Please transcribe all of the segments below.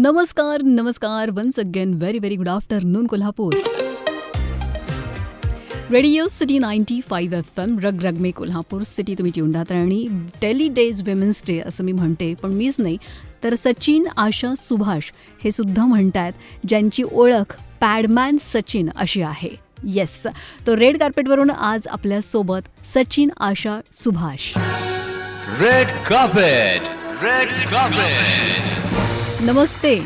नमस्कार नमस्कार once again very very good afternoon Kolhapur. Radio City ninety five F M रग रग मे कोल्हापूर सिटी तुम्ही ट्यून आणि डेली डेज विमेन्स डे असं मी म्हणते पण मीच नाही तर सचिन आशा सुभाष हे सुद्धा म्हणतायत ज्यांची ओळख पॅडमॅन सचिन अशी आहे. येस तो रेड कार्पेटवरून आज आपल्यासोबत Sachin Asha Subhash. Red carpet red carpet नमस्ते.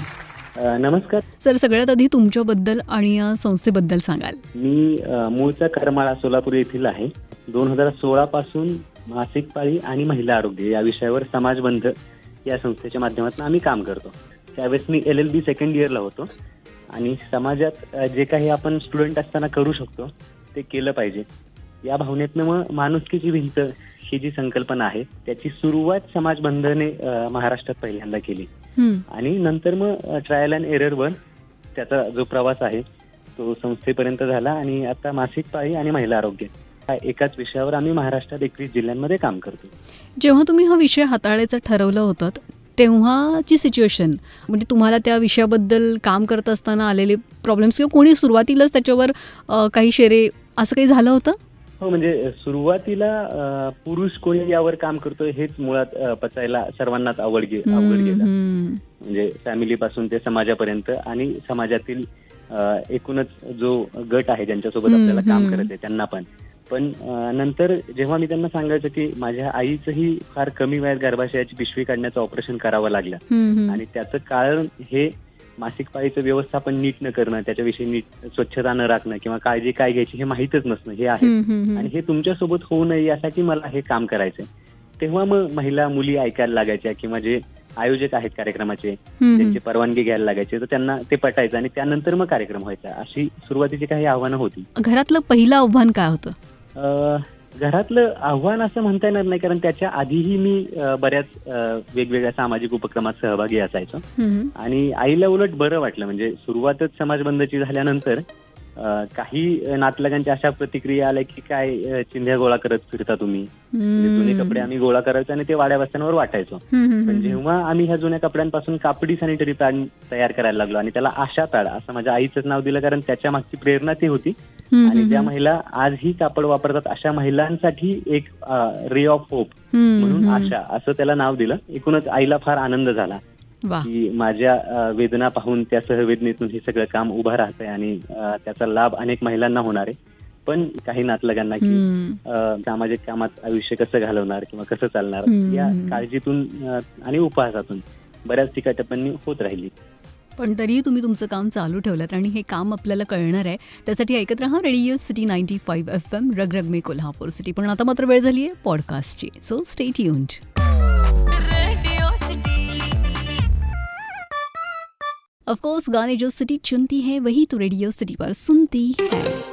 अ, नमस्कार. सर सगळ्यात आधी तुमच्याबद्दल आणि या संस्थेबद्दल सांगाल. मी अ, मूळचा करमाळा सोलापूर येथील आहे. दोन हजार सोळा पासून मासिक पाळी आणि महिला आरोग्य या विषयावर समाजबंध या संस्थेच्या माध्यमातून आम्ही काम करतो. त्यावेळेस मी एल एल बी सेकंड इयरला होतो. आणि समाजात अ, जे काही आपण स्टुडंट असताना करू शकतो ते केलं पाहिजे. या भावनेतनं मग माणुसकीची भिंत ही जी संकल्पना आहे त्याची सुरुवात समाजबंधने अ, महाराष्ट्रात पहिल्यांदा केली. आणि नंतर मग ट्रायल अँड एररवर त्याचा जो प्रवास आहे तो संस्थेपर्यंत झाला आणि आता मासिक पाळी आणि महिला आरोग्य एकाच विषयावर आम्ही महाराष्ट्रात एकवीस जिल्ह्यांमध्ये काम करतो. जेव्हा तुम्ही हा विषय हाताळायचं ठरवलं होतं तेव्हाची सिच्युएशन म्हणजे तुम्हाला त्या विषयाबद्दल काम करत असताना आलेले प्रॉब्लेम्स किंवा कोणी सुरुवातीलाच त्याच्यावर काही शेरे असं काही झालं होतं? हो म्हणजे सुरुवातीला पुरुष कोणी यावर काम करतोय हेच मुळात पचायला सर्वांनाच आवड गे अवघड गेलं. म्हणजे फॅमिली पासून ते समाजापर्यंत आणि समाजातील एकूणच जो गट आहे ज्यांच्यासोबत आपल्याला काम हम्म. करायचंय त्यांना पण पण नंतर जेव्हा मी त्यांना सांगायचं की माझ्या आईचंही फार कमी वयात गर्भाशयाची पिशवी काढण्याचं ऑपरेशन करावं लागलं. आणि त्याचं कारण हे मासिक पाळीचं व्यवस्थापन नीट न करणं त्याच्याविषयी नीट स्वच्छता न राखणं किंवा काळजी काय घ्यायची हे माहीतच नसणं हे आहे. आणि. हे तुमच्यासोबत होऊ नये यासाठी मला हे काम करायचंय. तेव्हा मग महिला मुली ऐकायला लागायच्या किंवा जे आयोजक आहेत कार्यक्रमाचे त्यांची परवानगी घ्यायला लागायची तर त्यांना ते पटायचं आणि त्यानंतर मग कार्यक्रम व्हायचा. अशी सुरुवातीची काही आव्हानं होती. घरातलं पहिलं आव्हान काय होतं? घरातलं आव्हान असं म्हणता येणार नाही कारण त्याच्या आधीही मी बऱ्याच वेगवेगळ्या सामाजिक उपक्रमात सहभागी असायचो. आणि आईला उलट बरं वाटलं म्हणजे सुरुवातच समाजबंधची झाल्यानंतर काही नातलगांच्या अशा प्रतिक्रिया आल्या की काय चिंध्या गोळा करत फिरता तुम्ही? म्हणजे जुने कपडे आम्ही गोळा करायचो आणि ते वाड्या वस्त्यांवर वाटायचो. पण. जेव्हा आम्ही ह्या जुन्या कपड्यांपासून कापडी सॅनिटरी पॅड तयार करायला लागलो आणि त्याला आशा पॅड असं माझ्या आईचं नाव दिलं कारण त्याच्या मागची प्रेरणा ती होती. आणि ज्या महिला आजही कापड वापरतात अशा महिलांसाठी एक रे ऑफ होप म्हणून. आशा असं त्याला नाव दिलं. एकूणच आईला फार आनंद झाला की माझ्या वेदना पाहून त्या सहवेदनेतून हे सगळं काम उभं राहतंय आणि त्याचा लाभ अनेक महिलांना होणार आहे. पण काही नातलगांना की सामाजिक कामात आयुष्य कसं घालवणार किंवा कसं चालणार. या काळजीतून आणि उपहासातून बऱ्याच टिकाटप्प्यांनी होत राहिली. पण तरीही तुम्ही तुमचं काम चालू ठेवलं आणि हे काम आपल्याला कळणार आहे. त्यासाठी ऐकत राहा Radio City ninety five F M रग रग मे कोल्हापूर सिटी. पण आता मात्र वेळ झाली आहे पॉडकास्टची so stay tuned Radio City. Of course गाने जो सिटी चुनती है वही तो रेडियो सिटी पर सुनती है।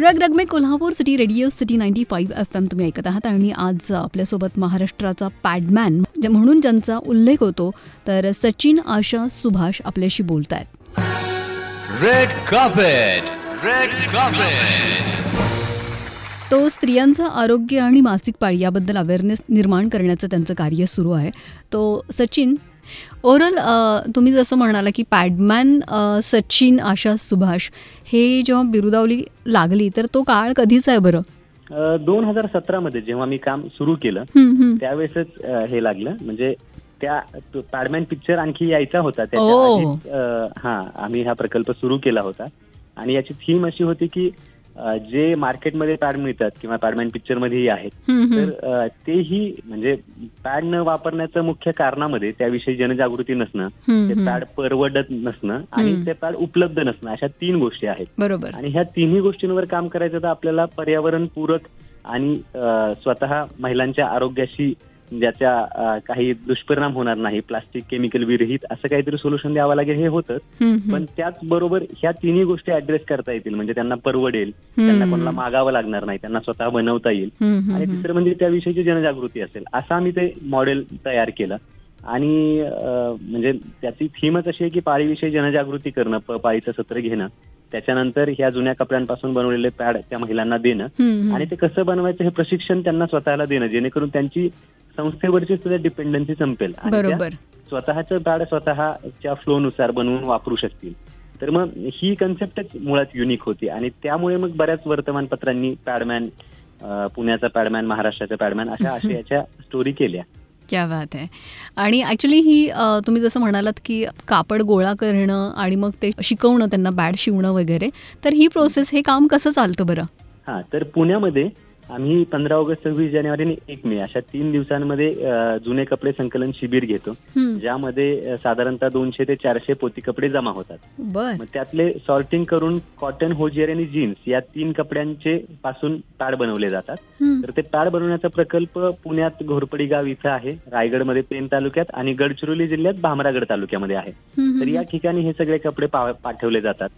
रग रग में Kolhapur city Radio City ninety five F M तुम्ही ऐकत आहात आणि आज आपल्यासोबत महाराष्ट्राचा पॅडमॅन म्हणून ज्यांचा उल्लेख होतो तर सचिन आशा सुभाष आपल्याशी बोलत आहेत Red carpet. Red carpet. तो स्त्रियांचं आरोग्य आणि मासिक पाळी याबद्दल अवेअरनेस निर्माण करण्याचं त्यांचं कार्य सुरू आहे तो सचिन ओव्हरऑल तुम्ही जसं म्हणाला की पॅडमॅन सचिन आशा सुभाष हे जेव्हा बिरुदावली लागली तर तो काळ कधीचा आहे बरं? दोन हजार सतरा मध्ये जेव्हा मी काम सुरू केलं. त्यावेळेसच हे लागलं. म्हणजे त्या पॅडमॅन पिक्चर आणखी यायचा होता. त्याच्या हा आम्ही हा प्रकल्प सुरू केला होता. आणि याची थीम अशी होती की जे मार्केटमध्ये पॅड मिळतात किंवा पॅडमॅन पिक्चर मध्येही आहेत. तर तेही म्हणजे पॅड न वापरण्याचं मुख्य कारणामध्ये त्याविषयी जनजागृती नसणं ते. पॅड परवडत नसणं आणि. ते पॅड उपलब्ध नसणं अशा तीन गोष्टी आहेत बरोबर आणि ह्या तिन्ही गोष्टींवर काम करायचं तर आपल्याला पर्यावरण पूरक आणि स्वतः महिलांच्या आरोग्याशी ज्याच्या अ, काही दुष्परिणाम होणार नाही प्लास्टिक केमिकल विरहित असं काहीतरी सोल्युशन द्यावं लागेल हे होतं. पण त्याचबरोबर ह्या तिन्ही गोष्टी ऍड्रेस करता येतील म्हणजे त्यांना परवडेल. त्यांना कोणाला मागावं लागणार नाही त्यांना स्वतः बनवता येईल आणि. तिसरं म्हणजे त्याविषयीची जनजागृती असेल असं आम्ही ते मॉडेल तयार केलं आणि म्हणजे त्याची थीमच अशी आहे की पाळीविषयी जनजागृती करणं पाळीचं सत्र घेणं त्याच्यानंतर ह्या जुन्या कपड्यांपासून बनवलेले पॅड त्या महिलांना देणं. आणि ते कसं बनवायचं हे प्रशिक्षण त्यांना स्वतःला देणं जेणेकरून त्यांची संस्थेवरची सुद्धा डिपेंडन्सी संपेल. आणि स्वतःचं पॅड स्वतःच्या फ्लोनुसार बनवून वापरू शकतील. तर मग ही कन्सेप्टच मुळात युनिक होती आणि त्यामुळे मग बऱ्याच वर्तमानपत्रांनी पॅडमॅन पुण्याचा पॅडमॅन महाराष्ट्राचा पॅडमॅन अशा आशयाच्या स्टोरी केल्या. क्या बात आहे आणि ॲक्च्युली ही तुम्ही जसं म्हणालात की कापड गोळा करणं आणि मग ते शिकवणं त्यांना बॅड शिवणं वगैरे तर ही प्रोसेस हे काम कसं चालतं बरं? हा तर पुण्यामध्ये आम्ही पंधरा ऑगस्ट सव्वीस जानेवारी आणि एक मे अशा तीन दिवसांमध्ये जुने कपडे संकलन शिबिर घेतो. ज्यामध्ये साधारणतः दोनशे ते चारशे पोती कपडे जमा होतात. मग त्यातले सॉर्टिंग करून कॉटन होजियर आणि जीन्स या तीन कपड्यांचे पासून पॅड बनवले जातात. तर ते पॅड बनवण्याचा प्रकल्प पुण्यात घोरपडी गाव इथं आहे. रायगडमध्ये पेन तालुक्यात आणि गडचिरोली जिल्ह्यात भामरागड तालुक्यामध्ये आहे. तर या ठिकाणी हे सगळे कपडे पाठवले जातात.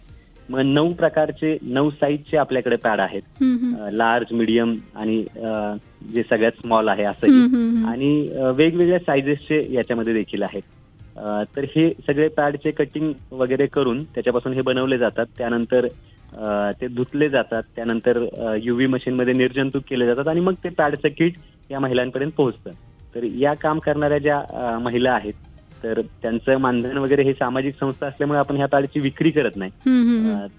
मग नऊ प्रकारचे नऊ साईजचे आपल्याकडे पॅड आहेत. लार्ज मिडियम आणि जे सगळ्यात स्मॉल आहे असंही. आणि वेगवेगळ्या सायझेसचे याच्यामध्ये देखील आहेत. तर हे सगळे पॅडचे कटिंग वगैरे करून त्याच्यापासून हे बनवले जातात. त्यानंतर ते धुतले जातात. त्यानंतर युव्ही मशीनमध्ये निर्जंतुक केले जातात आणि मग ते पॅडचं किट या महिलांपर्यंत पोहोचतं. तर या काम करणाऱ्या ज्या महिला आहेत तर त्यांचं मानधन वगैरे हे सामाजिक संस्था असल्यामुळे आपण ह्या पॅडची विक्री करत नाही.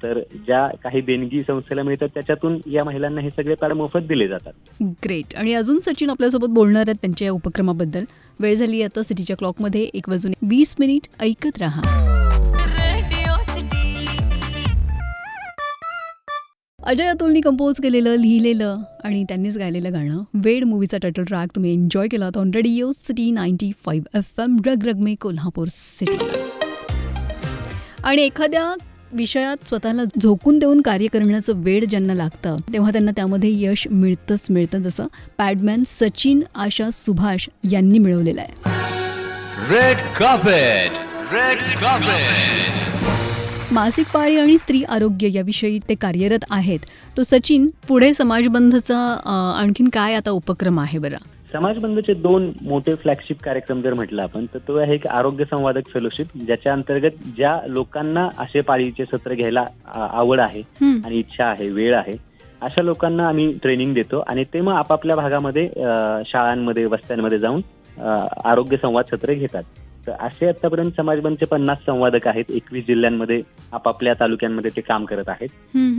तर ज्या काही देणगी संस्थेला मिळतात त्याच्यातून या महिलांना हे सगळे पॅड मोफत दिले जातात. ग्रेट आणि अजून सचिन आपल्यासोबत बोलणार आहेत त्यांच्या या उपक्रमाबद्दल. वेळ झाली आता सिटीच्या क्लॉकमध्ये एक वाजून वीस मिनिट ऐकत राहा. अजय अतुलनी कंपोज केलेलं लिहिलेलं आणि त्यांनीच गायलेलं गाणं. वेड मूवीचा टायटल ट्रॅक तुम्ही एन्जॉय केला होता on Radio City ninety five F M रग रग मे कोल्हापूर सिटी आणि एखाद्या विषयात स्वतःला झोकून देऊन कार्य करण्याचं वेळ ज्यांना लागतं तेव्हा त्यांना त्यामध्ये यश मिळतंच मिळतं जसं पॅडमॅन सचिन आशा सुभाष यांनी मिळवलेलं आहे. Red carpet. मासिक पाळी आणि स्त्री आरोग्य याविषयी ते कार्यरत आहेत. तो सचिन पुढे समाजबंधचा आणखीन काय आता उपक्रम आहे बरं? समाजबंधचे दोन मोठे फ्लॅगशिप कार्यक्रम जर म्हटलं आपण तर तो आहे एक आरोग्य संवादक फेलोशिप ज्याच्या अंतर्गत ज्या लोकांना असे पाळीचे सत्र घ्यायला आवड आहे. आणि इच्छा आहे वेळ आहे अशा लोकांना आम्ही ट्रेनिंग देतो आणि ते मग आपापल्या भागामध्ये शाळांमध्ये वस्त्यांमध्ये जाऊन आरोग्य संवाद सत्र घेतात. तर असे आतापर्यंत समाजबंधचे पन्नास संवादक आहेत. एकवीस जिल्ह्यांमध्ये आपापल्या तालुक्यांमध्ये ते काम करत आहेत.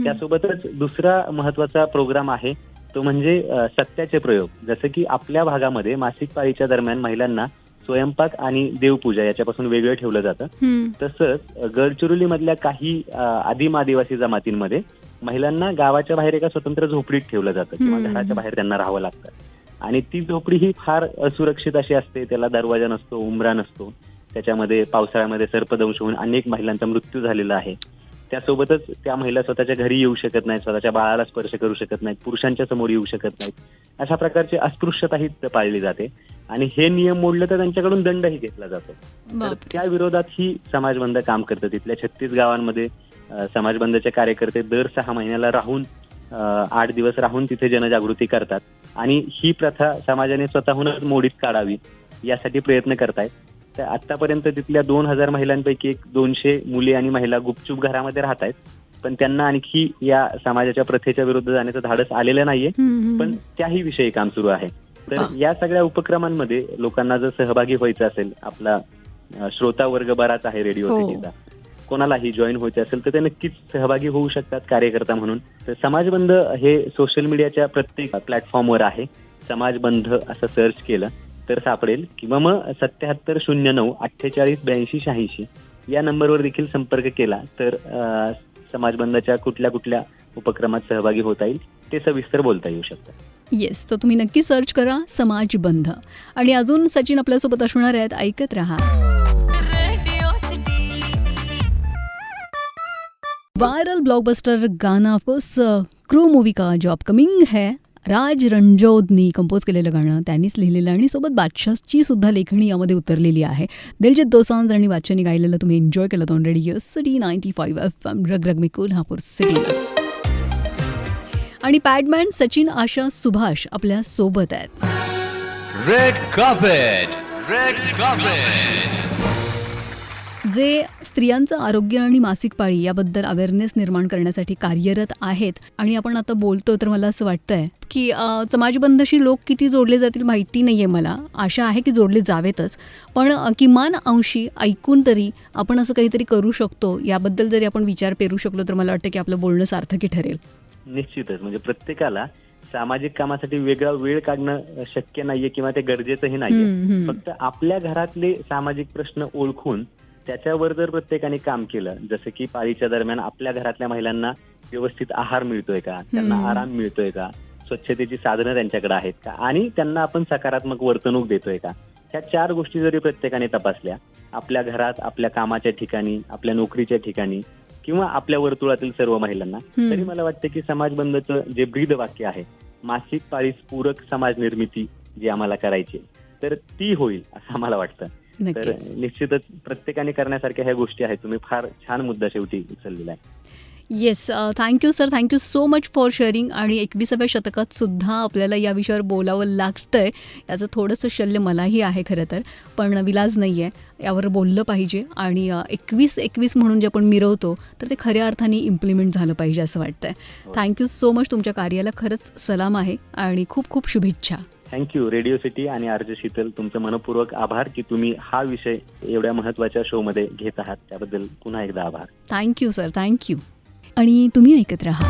त्यासोबतच दुसरा महत्त्वाचा प्रोग्राम आहे तो म्हणजे सत्याचे प्रयोग. जसं की आपल्या भागामध्ये मासिक पाळीच्या दरम्यान महिलांना स्वयंपाक आणि देवपूजा याच्यापासून वेगळं ठेवलं जातं. तसंच गडचिरोली मधल्या काही आदिम आदिवासी जमातींमध्ये महिलांना गावाच्या बाहेर एका स्वतंत्र झोपडीत ठेवलं जातं किंवा. घराच्या बाहेर त्यांना राहावं लागतं. आणि ती झोपडी ही फार असुरक्षित अशी असते. त्याला दरवाजा नसतो उमरा नसतो. त्याच्यामध्ये पावसाळ्यामध्ये सर्पदंश होऊन अनेक महिलांचा मृत्यू झालेला आहे. त्यासोबतच त्या महिला स्वतःच्या घरी येऊ शकत नाहीत स्वतःच्या बाळाला स्पर्श करू शकत नाहीत पुरुषांच्या समोर येऊ शकत नाहीत. अशा प्रकारची अस्पृश्यता ही पाळली जाते. आणि हे नियम मोडले तर त्यांच्याकडून दंडही घेतला जातो. तर. त्या विरोधात ही समाजबंध काम करतं तिथल्या छत्तीस गावांमध्ये अ, समाजबंधचे कार्यकर्ते दर सहा महिन्याला राहून आठ दिवस राहून तिथे जनजागृती करतात. आणि ही प्रथा समाजाने स्वतःहूनच मोडीत काढावी यासाठी प्रयत्न करतायत तर आतापर्यंत तिथल्या दोन हजार महिलांपैकी एक दोनशे मुली आणि महिला गुपचूप घरामध्ये राहत आहेत पण त्यांना आणखी या समाजाच्या प्रथेच्या विरुद्ध जाण्याचं धाडस आलेलं नाहीये. पण त्याही विषयी काम सुरू आहे तर हा. या सगळ्या उपक्रमांमध्ये लोकांना जर सहभागी व्हायचं असेल आपला श्रोता वर्ग बराच आहे रेडिओ हो. सिटीचा कोणालाही जॉईन व्हायचे असेल तर ते नक्कीच सहभागी होऊ शकतात कार्यकर्ता म्हणून. तर समाजबंध हे सोशल मीडियाच्या प्रत्येक प्लॅटफॉर्मवर आहे. समाजबंध असं सर्च केलं तर सापडेल. किंवा मग सत्याहत्तर शून्य नऊ अठ्ठेचाळीस ब्याऐंशी शहाऐंशी या नंबरवर देखील संपर्क केला तर समाजबंधाच्या कुठल्या कुठल्या उपक्रमात सहभागी होता येईल ते सविस्तर बोलता येऊ शकतं. येस तर तुम्ही नक्की सर्च करा समाजबंध. आणि अजून सचिन आपल्यासोबत असणार आहेत. ऐकत राहा. वायरल ब्लॉकबस्टर गाना ऑफकोर्स क्रू मूवी का जो अपकमिंग है राज रणजोदनी कंपोज केलेलं गाणं त्यांनीच लिहिलेलं आणि सोबत बादशाहची सुद्धा लेखणी यामध्ये उतरलेली आहे. दिलजित दोसांज आणि बादशाहनी गायलेलं तुम्ही एन्जॉय केलं on radio city ninety five F M रग रग मी कोल्हापूर सिटी आणि पॅडमॅन सचिन आशा सुभाष आपल्यासोबत आहेत. रेड कार्पेट रेड कार्पेट जे स्त्रियांचं आरोग्य आणि मासिक पाळी याबद्दल अवेअरनेस निर्माण करण्यासाठी कार्यरत आहेत आणि आपण आता बोलतो तर मला असं वाटतंय की समाजबंधशी लोक किती जोडले जातील माहिती नाही आहे मला. आशा आहे की जोडले जावेतच. पण किमान अंशी ऐकून तरी आपण असं काहीतरी करू शकतो. याबद्दल जरी आपण विचार पेरू शकलो तर मला वाटतं की आपलं बोलणं सार्थकी ठरेल. निश्चितच. म्हणजे प्रत्येकाला सामाजिक कामासाठी वेगळा वेळ काढणं शक्य नाहीये किंवा ते गरजेचंही नाहीये. फक्त आपल्या घरातले सामाजिक प्रश्न ओळखून त्याच्यावर जर प्रत्येकाने काम केलं जसं की पाळीच्या दरम्यान आपल्या घरातल्या महिलांना व्यवस्थित आहार मिळतोय का? त्यांना. आराम मिळतोय का? स्वच्छतेची साधनं त्यांच्याकडे आहेत का? आणि त्यांना आपण सकारात्मक वर्तणूक देतोय का? ह्या चार गोष्टी जरी प्रत्येकाने तपासल्या आपल्या घरात आपल्या कामाच्या ठिकाणी आपल्या नोकरीच्या ठिकाणी किंवा आपल्या वर्तुळातील सर्व महिलांना. तरी मला वाटतं की समाज बंदचं जे ब्रीद वाक्य आहे मासिक पाळीस पूरक समाज निर्मिती जी आम्हाला करायची तर ती होईल असं आम्हाला वाटतं. तर निश्चितच प्रत्येकाने करण्यासारख्या ह्या गोष्टी आहेत. तुम्ही फार छान मुद्दा शेवटी उचललेला आहे. Yes thank you sir thank you so much for sharing आणि एकविसाव्या शतकात सुद्धा आपल्याला या विषयावर बोलावं लागतंय. याचं थोडंसं शल्य मलाही आहे खरं तर. पण विलाज नाही आहे यावर बोललं पाहिजे. आणि एकवीस एकवीस म्हणून जे आपण मिरवतो तर ते खऱ्या अर्थाने इम्प्लिमेंट झालं पाहिजे असं वाटतंय. थँक्यू सो मच तुमच्या कार्याला खरंच सलाम आहे. आणि खूप खूप शुभेच्छा. थँक्यू रेडिओ सिटी आणि आरजे शीतल तुमचं मनपूर्वक आभार की तुम्ही हा विषय एवढ्या महत्त्वाच्या शोमध्ये घेत आहात. त्याबद्दल पुन्हा एकदा आभार. थँक्यू सर थँक्यू आणि तुम्ही ऐकत राहा.